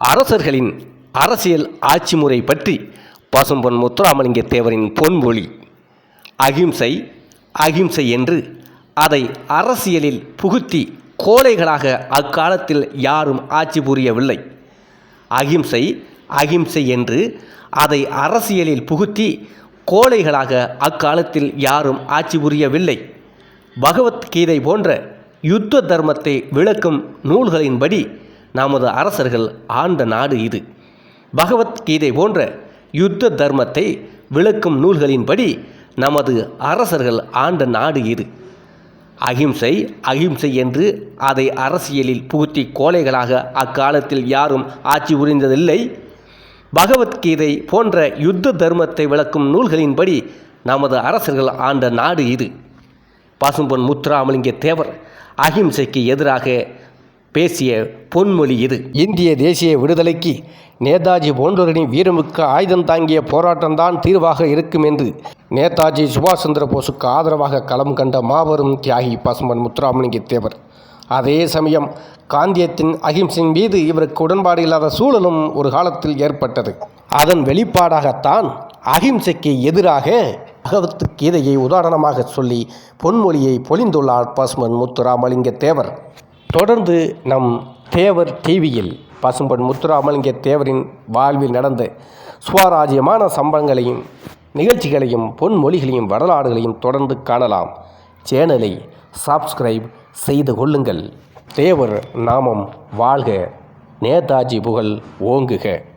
அரசர்களின் அரசியல் ஆட்சி முறை பற்றி பசும்பொன் முத்துராமலிங்க தேவரின் பொன்மொழி. அகிம்சை அகிம்சை என்று அதை அரசியலில் புகுத்தி கோழைகளாக அக்காலத்தில் யாரும் ஆட்சி புரியவில்லை. அகிம்சை அகிம்சை என்று அதை அரசியலில் புகுத்தி கோழைகளாக அக்காலத்தில் யாரும் ஆட்சி புரியவில்லை. பகவத்கீதை போன்ற யுத்த தர்மத்தை விளக்கும் நூல்களின்படி நமது அரசர்கள் ஆண்ட நாடு இது. பகவத்கீதை போன்ற யுத்த தர்மத்தை விளக்கும் நூல்களின்படி நமது அரசர்கள் ஆண்ட நாடு இது. அகிம்சை அகிம்சை என்று அதை அரசியலில் புகுத்தி கோலைகளாக அக்காலத்தில் யாரும் ஆட்சி புரிந்ததில்லை. பகவத்கீதை போன்ற யுத்த தர்மத்தை விளக்கும் நூல்களின்படி நமது அரசர்கள் ஆண்ட நாடு இது. பசும்பொன் முத்துராமலிங்க தேவர் அகிம்சைக்கு எதிராக பேசிய பொன்மொழி இது. இந்திய தேசிய விடுதலைக்கு நேதாஜி போன்றோரின் வீரமிக்க ஆயுதம் தாங்கிய போராட்டம்தான் தீர்வாக இருக்கும் என்று நேதாஜி சுபாஷ் சந்திர போஸுக்கு ஆதரவாக களம் கண்ட மாபெரும் தியாகி பசுமன் முத்துராமலிங்க தேவர். அதே சமயம் காந்தியத்தின் அகிம்சின் மீது இவருக்கு உடன்பாடு இல்லாத சூழலும் ஒரு காலத்தில் ஏற்பட்டது. அதன் வெளிப்பாடாகத்தான் அகிம்சைக்கு எதிராக பகவத் கீதையை உதாரணமாக சொல்லி பொன்மொழியை பொழிந்துள்ளார் பசுமன் முத்துராமலிங்க தேவர். தொடர்ந்து நம் தேவர் டிவியில் பசும்பன் முத்துராமலிங்க தேவரின் வாழ்வில் நடந்த சுவாராஜ்யமான சம்பவங்களையும் நிகழ்ச்சிகளையும் பொன்மொழிகளையும் வரலாறுகளையும் தொடர்ந்து காணலாம். சேனலை சப்ஸ்கிரைப் செய்து கொள்ளுங்கள். தேவர் நாமம் வாழ்க. நேதாஜி புகழ் ஓங்குக.